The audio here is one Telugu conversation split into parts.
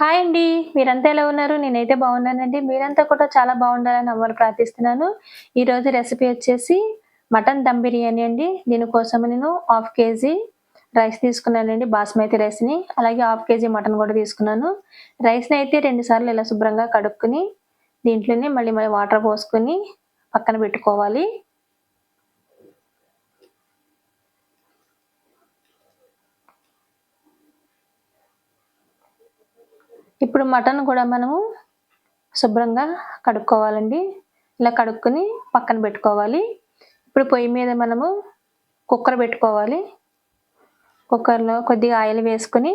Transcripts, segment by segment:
హాయ్ అండి. మీరంతా ఎలా ఉన్నారు? నేనైతే బాగున్నానండి. మీరంతా కూడా చాలా బాగుండాలని అమ్మని ప్రార్థిస్తున్నాను. ఈరోజు రెసిపీ వచ్చేసి మటన్ దమ్ బిర్యానీ అండి. దీనికోసం నేను హాఫ్ కేజీ రైస్ తీసుకున్నానండి బాస్మతి రైస్‌ని. అలాగే హాఫ్ కేజీ మటన్ కూడా తీసుకున్నాను. రైస్‌ని అయితే 2 సార్లు ఇలా శుభ్రంగా కడుక్కొని దీంట్లోనే మళ్ళీ మళ్ళీ వాటర్ పోసుకొని పక్కన పెట్టుకోవాలి. ఇప్పుడు మటన్ కూడా మనము శుభ్రంగా కడుక్కోవాలండి. ఇలా కడుక్కొని పక్కన పెట్టుకోవాలి. ఇప్పుడు పొయ్యి మీద మనము కుక్కర్ పెట్టుకోవాలి. కుక్కర్‌లో కొద్దిగా ఆయిల్ వేసుకొని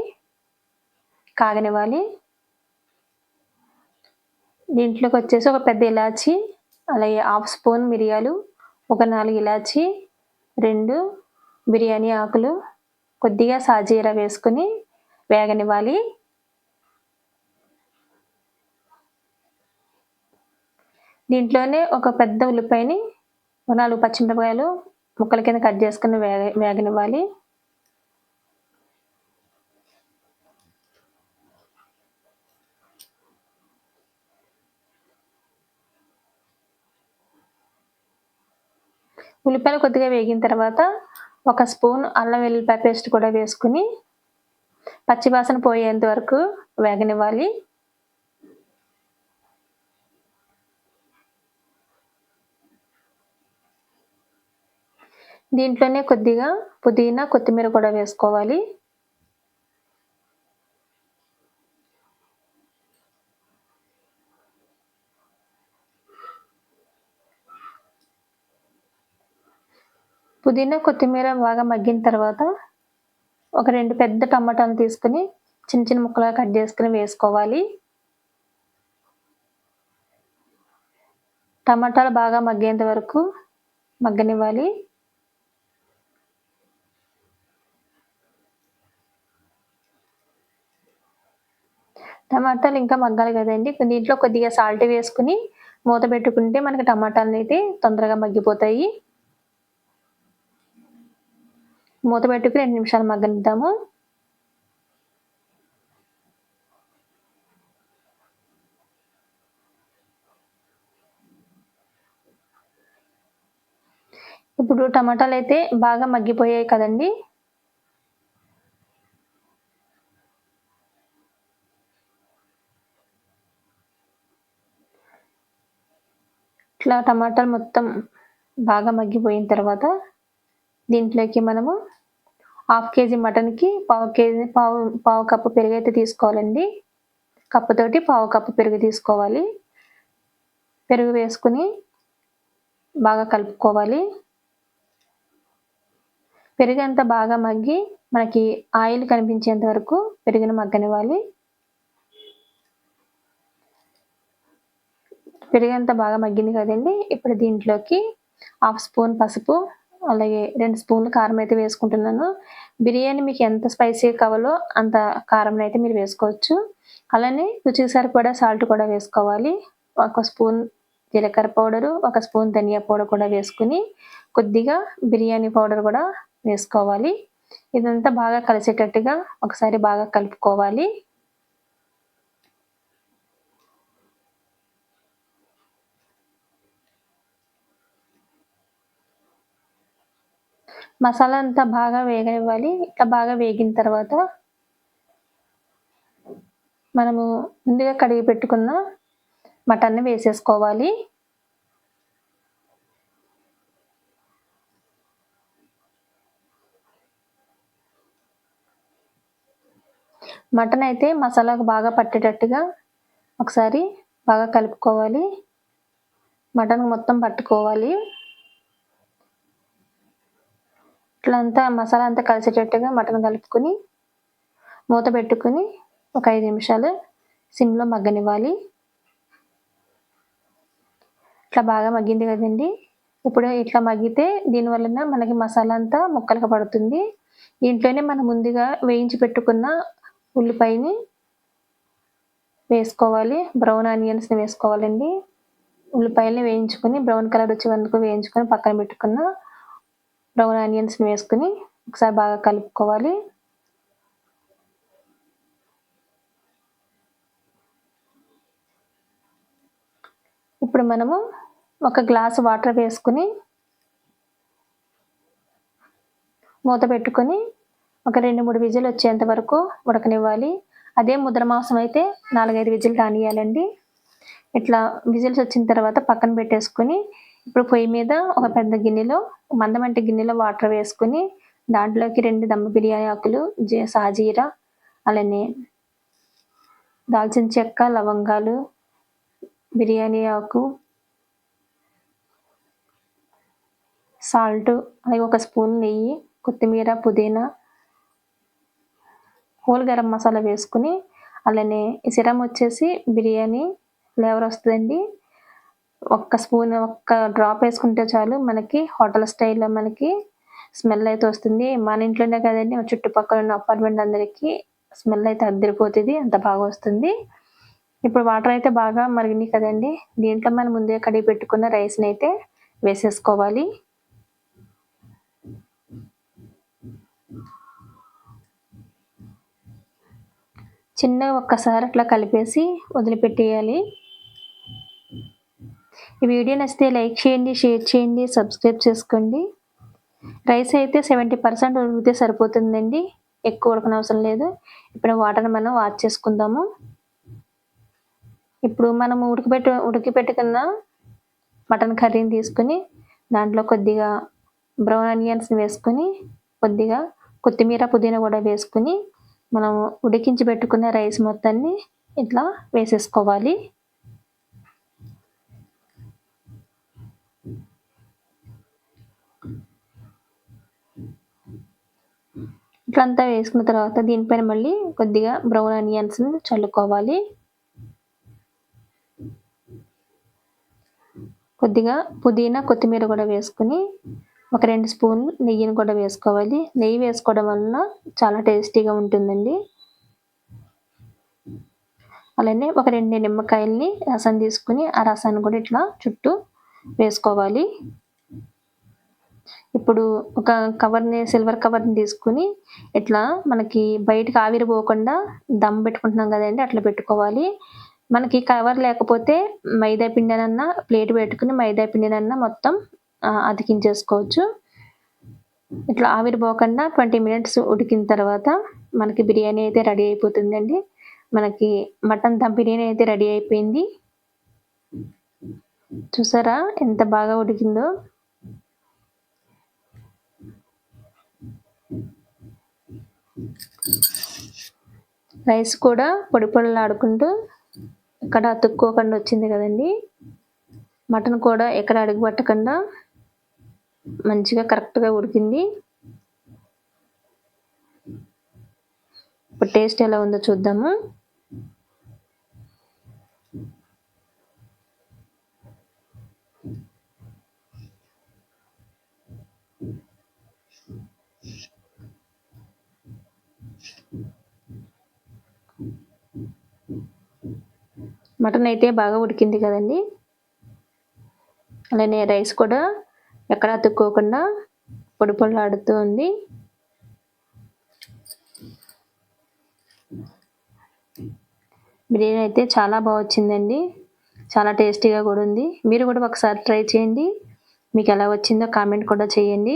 కాగనివ్వాలి. దీంట్లోకి వచ్చేసి ఒక పెద్ద ఇలాచి, అలాగే హాఫ్ స్పూన్ మిరియాలు, ఒక నాలుగు ఇలాచి, రెండు బిర్యానీ ఆకులు, కొద్దిగా సాజీరా వేసుకొని వేగనివ్వాలి. దీంట్లోనే ఒక పెద్ద ఉల్లిపాయని, నాలుగు పచ్చిమిరపకాయలు ముక్కల కింద కట్ చేసుకుని వేగ వేగనివ్వాలి. ఉల్లిపాయలు కొద్దిగా వేగిన తర్వాత ఒక స్పూన్ అల్లం వెల్లుల్లిపాయ పేస్ట్ కూడా వేసుకుని పచ్చివాసన పోయేంత వరకు వేగనివ్వాలి. దీంట్లోనే కొద్దిగా పుదీనా, కొత్తిమీర కూడా వేసుకోవాలి. పుదీనా, కొత్తిమీర బాగా మగ్గిన తర్వాత ఒక రెండు పెద్ద టమాటాలు తీసుకొని చిన్న చిన్న ముక్కలుగా కట్ చేసుకొని వేసుకోవాలి. టమాటాలు బాగా మగ్గేంత వరకు మగ్గనివ్వాలి. టమాటాలు ఇంకా మగ్గాలి కదండి దీంట్లో కొద్దిగా సాల్ట్ వేసుకుని మూత పెట్టుకుంటే మనకి టమాటాలు అయితే తొందరగా మగ్గిపోతాయి. మూత పెట్టుకుని రెండు నిమిషాలు మగ్గనిద్దాము. ఇప్పుడు టమాటాలు అయితే బాగా మగ్గిపోయాయి కదండీ! ఇట్లా టమాటాలు మొత్తం బాగా మగ్గిపోయిన తర్వాత దీంట్లోకి మనము హాఫ్ కేజీ మటన్‌కి పావు కేజీ పావు పావు కప్పు పెరుగైతే తీసుకోవాలండి. కప్పుతోటి పావు కప్పు పెరుగు తీసుకోవాలి. పెరుగు వేసుకొని బాగా కలుపుకోవాలి. పెరుగంతా బాగా మగ్గి మనకి ఆయిల్ కనిపించేంత వరకు పెరుగును మగ్గనివ్వాలి. పెరుగంతా బాగా మగ్గింది కదండి ఇప్పుడు దీంట్లోకి హాఫ్ స్పూన్ పసుపు, అలాగే రెండు స్పూన్లు కారం అయితే వేసుకుంటున్నాను. బిర్యానీ మీకు ఎంత స్పైసీ కావాలో అంత కారంనైతే మీరు వేసుకోవచ్చు. అలానే రుచికి సరిపడా సాల్ట్ కూడా వేసుకోవాలి. ఒక స్పూన్ జీలకర్ర పౌడరు, ఒక స్పూన్ ధనియా పౌడర్ కూడా వేసుకొని కొద్దిగా బిర్యానీ పౌడర్ కూడా వేసుకోవాలి. ఇదంతా బాగా కలిసేటట్టుగా ఒకసారి బాగా కలుపుకోవాలి. మసాలా అంతా బాగా వేగనివ్వాలి. ఇట్లా బాగా వేగిన తర్వాత మనము ముందుగా కడిగి పెట్టుకున్న మటన్‌ని వేసేసుకోవాలి. మటన్ అయితే మసాలాకు బాగా పట్టేటట్టుగా ఒకసారి బాగా కలుపుకోవాలి. మటన్‌కి మొత్తం పట్టుకోవాలి. ఇట్లా అంతా మసాలా అంతా కలిసేటట్టుగా మటన్ కలుపుకొని మూత పెట్టుకొని ఒక ఐదు నిమిషాలు సిమ్‌లో మగ్గనివ్వాలి. ఇట్లా బాగా మగ్గింది కదండీ! ఇప్పుడు ఇట్లా మగ్గితే దీని వలన మనకి మసాలా అంతా ముక్కలకు పడుతుంది. దీంట్లోనే మనం ముందుగా వేయించి పెట్టుకున్న ఉల్లిపాయని వేసుకోవాలి. బ్రౌన్ ఆనియన్స్‌ని వేసుకోవాలండి. ఉల్లిపాయల్ని వేయించుకొని బ్రౌన్ కలర్ వచ్చే వరకు వేయించుకొని పక్కన పెట్టుకున్న బ్రౌన్ ఆనియన్స్ వేసుకుని ఒకసారి బాగా కలుపుకోవాలి. ఇప్పుడు మనము ఒక గ్లాసు వాటర్ వేసుకుని మూత పెట్టుకొని ఒక రెండు మూడు విజిల్ వచ్చేంత వరకు ఉడకనివ్వాలి. అదే ముద్ర మాంసం అయితే నాలుగైదు విజిల్ దానియాలండి ఇట్లా విజిల్స్ వచ్చిన తర్వాత పక్కన పెట్టేసుకొని ఇప్పుడు పొయ్యి మీద ఒక పెద్ద గిన్నెలో మందమంటి గిన్నెలో వాటర్ వేసుకుని దాంట్లోకి రెండు దమ్ బిర్యానీ ఆకులు జీ సాజీరా అలానే దాల్చిన చెక్క లవంగాలు బిర్యానీ ఆకు సాల్ట్ అలాగే ఒక స్పూన్ నెయ్యి కొత్తిమీర పుదీనా హోల్ గరం మసాలా వేసుకుని అలానే సిరం వచ్చేసి బిర్యానీ ఫ్లేవర్ వస్తుందండి. ఒక్క స్పూన్ ఒక్క డ్రాప్ వేసుకుంటే చాలు మనకి హోటల్ స్టైల్లో మనకి స్మెల్ అయితే వస్తుంది. మన ఇంట్లోనే కదండి చుట్టుపక్కల ఉన్న అపార్ట్మెంట్ అందరికీ స్మెల్ అయితే అద్దరిపోతుంది అంత బాగా వస్తుంది. ఇప్పుడు వాటర్ అయితే బాగా మరిగినాయి కదండి దీంట్లో మనం ముందే కడిగి పెట్టుకున్న రైస్ని అయితే వేసేసుకోవాలి. చిన్నగా ఒక్కసారి అట్లా కలిపేసి వదిలిపెట్టేయాలి. ఈ వీడియో నచ్చితే లైక్ చేయండి షేర్ చేయండి సబ్స్క్రైబ్ చేసుకోండి. రైస్ అయితే సెవెంటీ పర్సెంట్ ఉడికితే సరిపోతుందండి. ఎక్కువ ఉడకనవసరం లేదు. ఇప్పుడు వాటర్ మనం వాచ్ చేసుకుందాము. ఇప్పుడు మనం ఉడికిపెట్టు ఉడికిపెట్టుకున్న మటన్ కర్రీని తీసుకుని దాంట్లో కొద్దిగా బ్రౌన్ ఆనియన్స్ని వేసుకొని కొద్దిగా కొత్తిమీర పుదీనా కూడా వేసుకుని మనం ఉడికించి పెట్టుకున్న రైస్ మొత్తాన్ని ఇట్లా వేసేసుకోవాలి. ఇట్లంతా వేసుకున్న తర్వాత దీనిపైన మళ్ళీ కొద్దిగా బ్రౌన్ ఆనియన్స్ చల్లుకోవాలి. కొద్దిగా పుదీనా కొత్తిమీర కూడా వేసుకుని ఒక రెండు స్పూన్లు నెయ్యిని కూడా వేసుకోవాలి. నెయ్యి వేసుకోవడం వలన చాలా టేస్టీగా ఉంటుందండి. అలానే ఒక రెండు నిమ్మకాయల్ని రసం తీసుకుని ఆ రసాన్ని కూడా ఇట్లా చుట్టూ వేసుకోవాలి. ఇప్పుడు ఒక కవర్ని సిల్వర్ కవర్ని తీసుకుని ఇట్లా మనకి బయటకు ఆవిరి పోకుండా దమ్ పెట్టుకుంటున్నాం కదండి అట్లా పెట్టుకోవాలి. మనకి కవర్ లేకపోతే మైదా పిండినన్నా ప్లేట్ పెట్టుకుని మైదా పిండినన్నా మొత్తం అతికించేసుకోవచ్చు. ఇట్లా ఆవిరి పోకుండా ట్వంటీ మినిట్స్ ఉడికిన తర్వాత మనకి బిర్యానీ అయితే రెడీ అయిపోతుందండి. మనకి మటన్ దమ్ బిర్యానీ అయితే రెడీ అయిపోయింది. చూసారా ఎంత బాగా ఉడికిందో? రైస్ కూడా పొడి పొడలాడుకుంటూ ఇక్కడ అతుక్కోకుండా వచ్చింది కదండి. మటన్ కూడా ఎక్కడ అడుగు పట్టకుండా మంచిగా కరెక్ట్గా ఉడికింది. ఇప్పుడు టేస్ట్ ఎలా ఉందో చూద్దాము. మటన్ అయితే బాగా ఉడికింది కదండి. అలానే రైస్ కూడా ఎక్కడ అతుక్కోకుండా పొడి పొడలాడుతూ ఉంది. బిర్యానీ అయితే చాలా బాగా వచ్చిందండి. చాలా టేస్టీగా కూడా ఉంది. మీరు కూడా ఒకసారి ట్రై చేయండి. మీకు ఎలా వచ్చిందో కామెంట్ కూడా చేయండి.